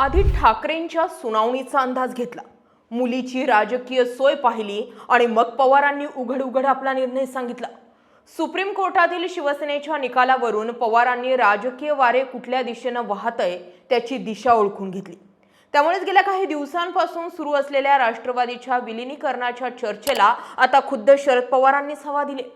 आधी ठाकरेंच्या सुनावणीचा अंदाज घेतला. मुलीची राजकीय सोय पाहिली आणि मग पवारांनी उघड उघड आपला निर्णय सांगितला. सुप्रीम कोर्टातील शिवसेनेच्या निकालावरून पवारांनी राजकीय वारे कुठल्या दिशेनं वाहत आहे त्याची दिशा ओळखून घेतली. त्यामुळेच गेल्या काही दिवसांपासून सुरू असलेल्या राष्ट्रवादीच्या विलिनीकरणाच्या चर्चेला आता खुद्द शरद पवारांनीच हवा दिली.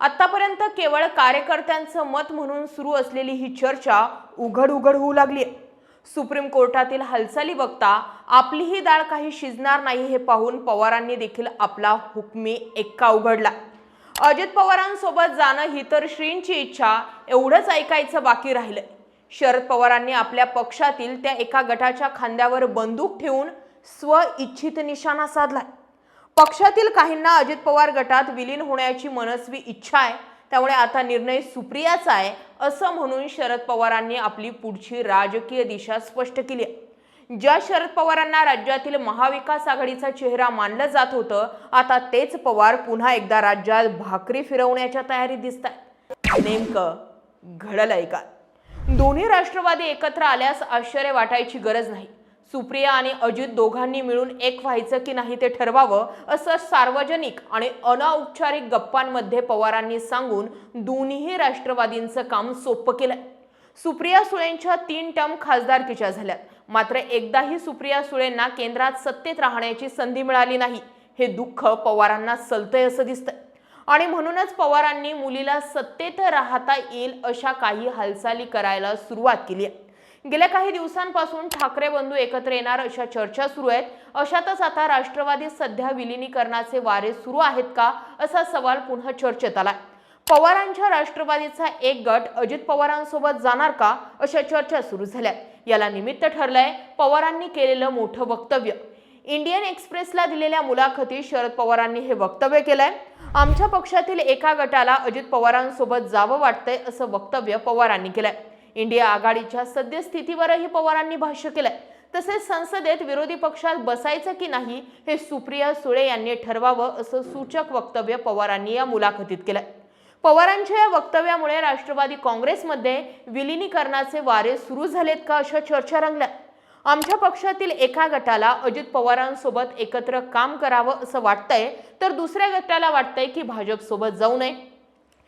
आतापर्यंत केवळ कार्यकर्त्यांचं मत म्हणून सुरू असलेली ही चर्चा उघड उघड होऊ लागली आहे. सुप्रीम कोर्टातील हालचाली बघता आपलीही डाळ काही शिजणार नाही हे पाहून पवारांनी देखील आपला हुकमी एक्का उघडला. अजित पवारांसोबत जाणं ही तर श्रींची इच्छा एवढंच ऐकायचं बाकी राहिलंय. शरद पवारांनी आपल्या पक्षातील त्या एका गटाच्या खांद्यावर बंदूक ठेवून स्वइच्छित निशाणा साधलाय. पक्षातील काहींना अजित पवार गटात विलीन होण्याची मनस्वी इच्छा आहे त्यामुळे आता निर्णय सुप्रियाचा आहे असं म्हणून शरद पवारांनी आपली पुढची राजकीय दिशा स्पष्ट केली आहे. ज्या शरद पवारांना राज्यातील महाविकास आघाडीचा चेहरा मानलं जात होतं आता तेच पवार पुन्हा एकदा राज्यात भाकरी फिरवण्याच्या तयारीत दिसत आहेत. नेमकं घडलंय का दोन्ही राष्ट्रवादी एकत्र आल्यास आश्चर्य वाटायची गरज नाही. सुप्रिया आणि अजित दोघांनी मिळून एक व्हायचं की नाही ते ठरवावं असं सार्वजनिक आणि अनौपचारिक गप्पांमध्ये पवारांनी सांगून दोन्ही राष्ट्रवादींचं काम सोपं केलं सुप्रिया सुळेंच्या तीन टर्म खासदारकीच्या झाल्यात. मात्र एकदाही सुप्रिया सुळेंना केंद्रात सत्तेत राहण्याची संधी मिळाली नाही. हे दुःख पवारांना सलतंय असं दिसतंय. आणि म्हणूनच पवारांनी मुलीला सत्तेत राहता येईल अशा काही हालचाली करायला सुरुवात केली आहे. गेल्या काही दिवसांपासून ठाकरे बंधू एकत्र येणार अशा चर्चा सुरू आहेत. अशातच आता राष्ट्रवादी सध्या विलिनीकरणाचे वारे सुरू आहेत का असा सवाल पुन्हा चर्चेत आला पवारांच्या राष्ट्रवादीचा एक गट अजित पवारांसोबत जाणार का अशा चर्चा सुरू झाल्या. याला निमित्त ठरलंय पवारांनी केलेलं मोठं वक्तव्य. इंडियन एक्सप्रेसला दिलेल्या मुलाखतीत शरद पवारांनी हे वक्तव्य केलंय. आमच्या पक्षातील एका गटाला अजित पवारांसोबत जावं वाटतंय असं वक्तव्य पवारांनी केलंय. इंडिया आघाडीच्या सद्यस्थितीवरही पवारांनी भाष्य केलंय. तसेच संसदेत विरोधी पक्षात बसायचं की नाही हे सुप्रिया सुळे यांनी ठरवावं असं सूचक वक्तव्य पवारांनी या मुलाखतीत केलंय. पवारांच्या या वक्तव्यामुळे राष्ट्रवादी काँग्रेसमध्ये विलिनीकरणाचे वारे सुरू झालेत का अशा चर्चा रंगल्या. आमच्या पक्षातील एका गटाला अजित पवारांसोबत एकत्र काम करावं असं वाटतंय तर दुसऱ्या गटाला वाटतंय की भाजपसोबत जाऊ नये.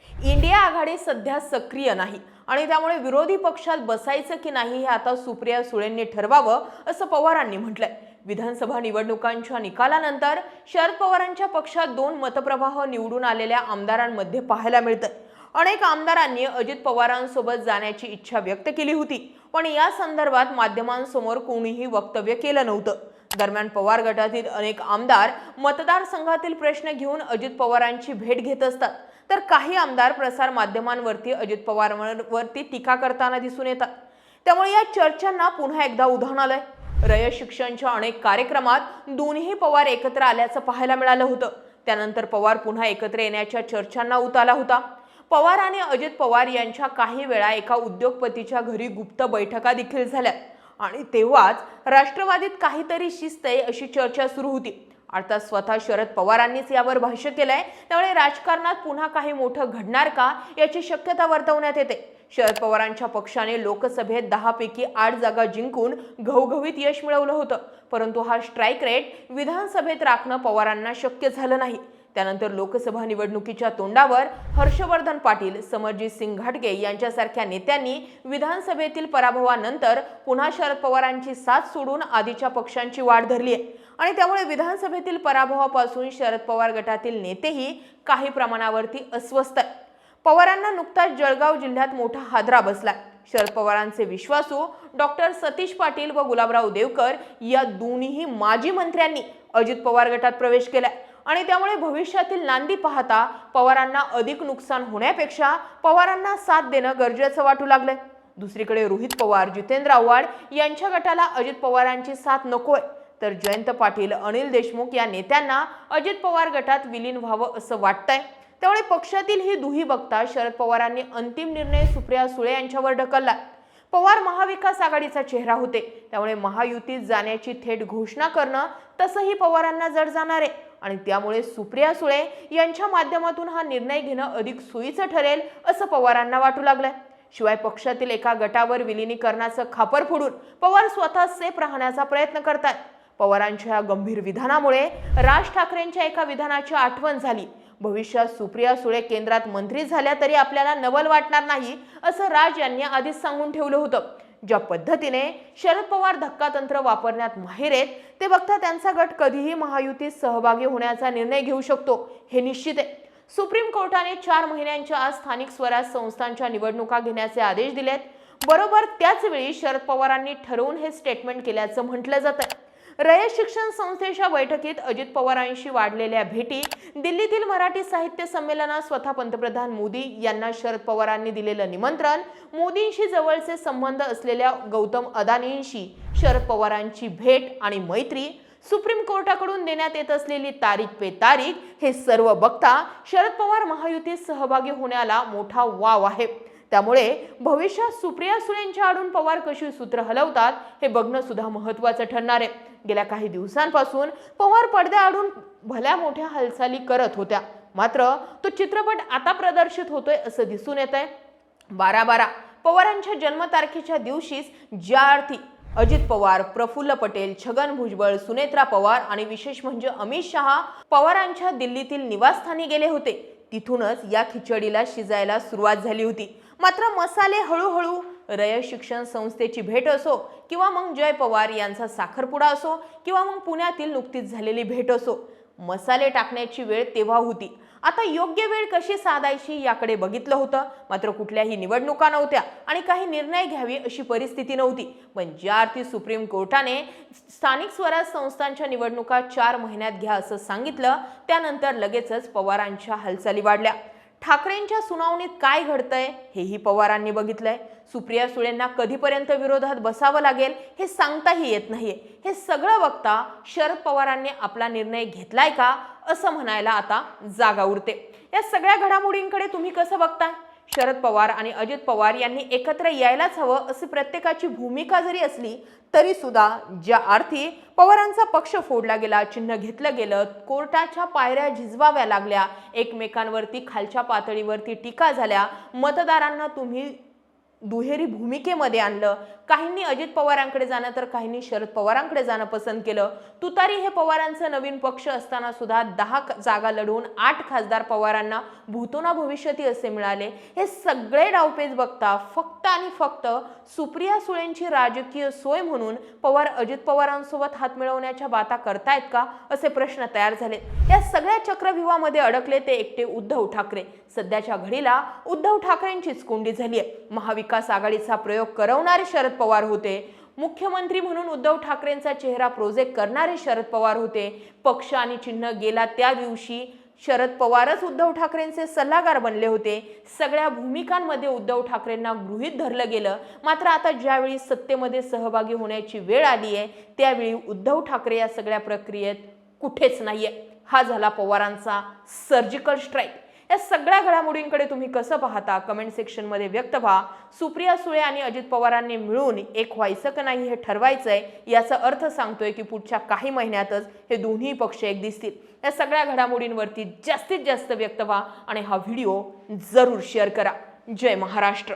इंडिया आघाडी सध्या सक्रिय नाही. आणि त्यामुळे विरोधी पक्षात बसायचं की नाही हे आता सुप्रिया सुळेंनी ठरवावं असं पवारांनी म्हटलंय. विधानसभा निवडणुकांच्या निकालानंतर शरद पवारांच्या पक्षात दोन मतप्रवाह निवडून आलेल्या आमदारांमध्ये पाहायला मिळतं अनेक आमदारांनी अजित पवारांसोबत जाण्याची इच्छा व्यक्त केली होती पण या संदर्भात माध्यमांसमोर कोणीही वक्तव्य केलं नव्हतं. दरम्यान पवार गटातील अनेक आमदार मतदारसंघातील प्रश्न घेऊन अजित पवारांची भेट घेत असतात. तर काही आमदार प्रसार माध्यमांवरती अजित पवारांवरती टीका करताना दिसून येतात. त्यामुळे या चर्चांना पुन्हा एकदा उधाण आलंय. रयत शिक्षणच्या अनेक कार्यक्रमात दोन्ही पवार एकत्र आल्याचं पाहायला मिळालं होतं. त्यानंतर पवार पुन्हा एकत्र येण्याच्या चर्चांना उताला होता. पवार आणि अजित पवार यांच्या काही वेळा एका उद्योगपतीच्या घरी गुप्त बैठका देखील झाल्या. आणि तेव्हाच राष्ट्रवादीत काहीतरी शिस्त आहे अशी चर्चा सुरू होती. अर्थात स्वतः शरद पवारांनीच यावर भाष्य केलंय. त्यामुळे राजकारणात पुन्हा काही मोठं घडणार का याची शक्यता वर्तवण्यात येते. शरद पवारांच्या पक्षाने लोकसभेत दहा पैकी आठ जागा जिंकून घवघवीत यश मिळवलं होतं. परंतु हा स्ट्राईक रेट विधानसभेत राखणं पवारांना शक्य झालं नाही. त्यानंतर लोकसभा निवडणुकीच्या तोंडावर हर्षवर्धन पाटील समरजित सिंग घाटगे यांच्यासारख्या नेत्यांनी विधानसभेतील पराभवानंतर पुन्हा शरद पवारांची साथ सोडून आधीच्या पक्षांची वाढ धरली आहे. आणि त्यामुळे विधानसभेतील पराभवापासून शरद पवार गटातील नेतेही काही प्रमाणावरती अस्वस्थ आहेत. पवारांना नुकताच जळगाव जिल्ह्यात मोठा हादरा बसला शरद पवारांचे विश्वासू डॉक्टर सतीश पाटील व गुलाबराव देवकर या दोन्ही माजी मंत्र्यांनी अजित पवार गटात प्रवेश केलाय. आणि त्यामुळे भविष्यातील नांदी पाहता पवारांना अधिक नुकसान होण्यापेक्षा पवारांना साथ देणं गरजेचं वाटू लागलंय. दुसरीकडे रोहित पवार जितेंद्र आव्हाड यांच्या गटाला अजित पवारांची साथ नकोय. तर जयंत पाटील अनिल देशमुख या नेत्यांना अजित पवार गटात विलीन व्हावं असं वाटतंय. त्यामुळे पक्षातील ही दुही बघता शरद पवारांनी अंतिम निर्णय सुप्रिया सुळे यांच्यावर ढकलला पवार महाविकास आघाडीचा चेहरा होते. त्यामुळे महायुतीत जाण्याची थेट घोषणा करणं तसंही पवारांना जड जाणार आहे. आणि त्यामुळे सुप्रिया सुळे यांच्या माध्यमातून हा निर्णय घेणं अधिक सोयीचं ठरेल असं पवारांना वाटू लागलंय. शिवाय पक्षातील एका गटावर विलिनीकरणाचं खापर फोडून पवार स्वतः सेफ राहण्याचा प्रयत्न करतात पवारांच्या या गंभीर विधानामुळे राज ठाकरेंच्या एका विधानाची आठवण झाली. भविष्यात सुप्रिया सुळे केंद्रात मंत्री झाल्या तरी आपल्याला नवल वाटणार नाही असं राज यांनी आधीच सांगून ठेवलं होतं. ज्या पद्धतीने शरद पवार धक्कातंत्र वापरण्यात माहिर आहेत ते बघता त्यांचा गट कधीही महायुतीत सहभागी होण्याचा निर्णय घेऊ शकतो हे निश्चित आहे. सुप्रीम कोर्टाने चार महिन्यांच्या आज स्थानिक स्वराज संस्थांच्या निवडणुका घेण्याचे आदेश दिलेत. बरोबर त्याच वेळी शरद पवारांनी ठरवून हे स्टेटमेंट केल्याचं म्हटलं जातं रयत शिक्षण संस्थेच्या बैठकीत अजित पवारांशी वाढलेल्या भेटी दिल्लीतील मराठी साहित्य संमेलनात स्वतः पंतप्रधान मोदी यांना शरद पवारांनी दिलेलं निमंत्रण मोदींशी जवळचे संबंध असलेल्या गौतम अदानींशी शरद पवारांची भेट आणि मैत्री सुप्रीम कोर्टाकडून देण्यात येत असलेली तारीख पे तारीख हे सर्व बघता शरद पवार महायुतीत सहभागी होण्याला मोठा वाव आहे. त्यामुळे भविष्यात सुप्रिया सुळेंच्या आडून पवार कशी सूत्र हलवतात हे बघणं सुद्धा महत्वाचं ठरणार आहे. गेल्या काही दिवसांपासून पवार पडद्याआडून भल्या मोठ्या हालचाली करत होत्या. मात्र तो चित्रपट आता प्रदर्शित होतोय असं दिसून येत आहे बारा बारा पवारांच्या जन्मतारखेच्या दिवशीच ज्या अर्थी अजित पवार प्रफुल्ल पटेल छगन भुजबळ सुनेत्रा पवार आणि विशेष म्हणजे अमित शहा पवारांच्या दिल्लीतील निवासस्थानी गेले होते. तिथूनच या खिचडीला शिजायला सुरुवात झाली होती. मात्र मसाले हळूहळू रयत शिक्षण संस्थेची भेट असो किंवा मग जय पवार यांचा साखरपुडा असो किंवा मग पुण्यातील नुकतीच झालेली भेट असो मसाले टाकण्याची वेळ तेव्हा होती. आता योग्य वेळ कशी साधायची याकडे बघितलं होतं. मात्र कुठल्याही निवडणुका नव्हत्या आणि काही निर्णय घ्यावी अशी परिस्थिती नव्हती. पण ज्या अर्थी सुप्रीम कोर्टाने स्थानिक स्वराज संस्थांच्या निवडणुका चार महिन्यात घ्या असं सांगितलं त्यानंतर लगेचच पवारांच्या हालचाली वाढल्या. ठाकरेंच्या सुनावणीत काय घडतंय हेही पवारांनी बघितलंय. सुप्रिया सुळेंना कधीपर्यंत विरोधात बसावं लागेल हे सांगताही येत नाहीये. हे सगळं बघता शरद पवारांनी आपला निर्णय घेतलाय का असं म्हणायला आता जागा उरते. या सगळ्या घडामोडींकडे तुम्ही कसं बघताय? शरद पवार आणि अजित पवार यांनी एकत्र यायलाच हवं अशी प्रत्येकाची भूमिका जरी असली तरी सुद्धा ज्या अर्थी पवारांचा पक्ष फोडला गेला चिन्ह घेतलं गेलं कोर्टाच्या पायऱ्या झिजवाव्या लागल्या एकमेकांवरती खालच्या पातळीवरती टीका झाल्या मतदारांना तुम्ही दुहेरी भूमिकेमध्ये आणलं काहींनी अजित पवारांकडे जाणं तर काहींनी शरद पवारांकडे जाणं पसंत केलं. तुतारी हे पवारांचं नवीन पक्ष असताना सुद्धा दहा जागा लढवून आठ खासदार पवारांना भूतोना भविष्यती असे मिळाले. हे सगळे डावपेच बघता फक्त आणि फक्त सुप्रिया सुळेंची राजकीय सोय म्हणून पवार अजित पवारांसोबत हात मिळवण्याच्या बाता करतायत का असे प्रश्न तयार झाले या सगळ्या चक्रव्यूहामध्ये अडकले ते एकटे उद्धव ठाकरे. सध्याच्या घडीला उद्धव ठाकरेंचीच कोंडी झाली आहे महाविकास आघाडीचा प्रयोग करवणारे शरद पवार होते. मुख्यमंत्री म्हणून उद्धव ठाकरेंचा चेहरा प्रोजेक्ट करणारे शरद पवार होते. पक्ष आणि चिन्ह गेला त्या दिवशी शरद पवारच उद्धव ठाकरेंचे सल्लागार बनले होते. सगळ्या भूमिकांमध्ये उद्धव ठाकरेंना गृहीत धरलं गेलं. मात्र आता ज्यावेळी सत्तेमध्ये सहभागी होण्याची वेळ आली आहे त्यावेळी उद्धव ठाकरे या सगळ्या प्रक्रियेत कुठेच नाहीये. हा झाला पवारांचा सर्जिकल स्ट्राईक या सगळ्या घडामोडींकडे तुम्ही कसं पाहता? कमेंट सेक्शनमध्ये व्यक्त व्हा. सुप्रिया सुळे आणि अजित पवारांनी मिळून एक व्हायचं का नाही हे ठरवायचंय. याचा अर्थ सांगतोय की पुढच्या काही महिन्यातच हे दोन्ही पक्ष एक दिसतील. या सगळ्या घडामोडींवरती जास्तीत जास्त व्यक्त व्हा आणि हा व्हिडिओ जरूर शेअर करा. जय महाराष्ट्र.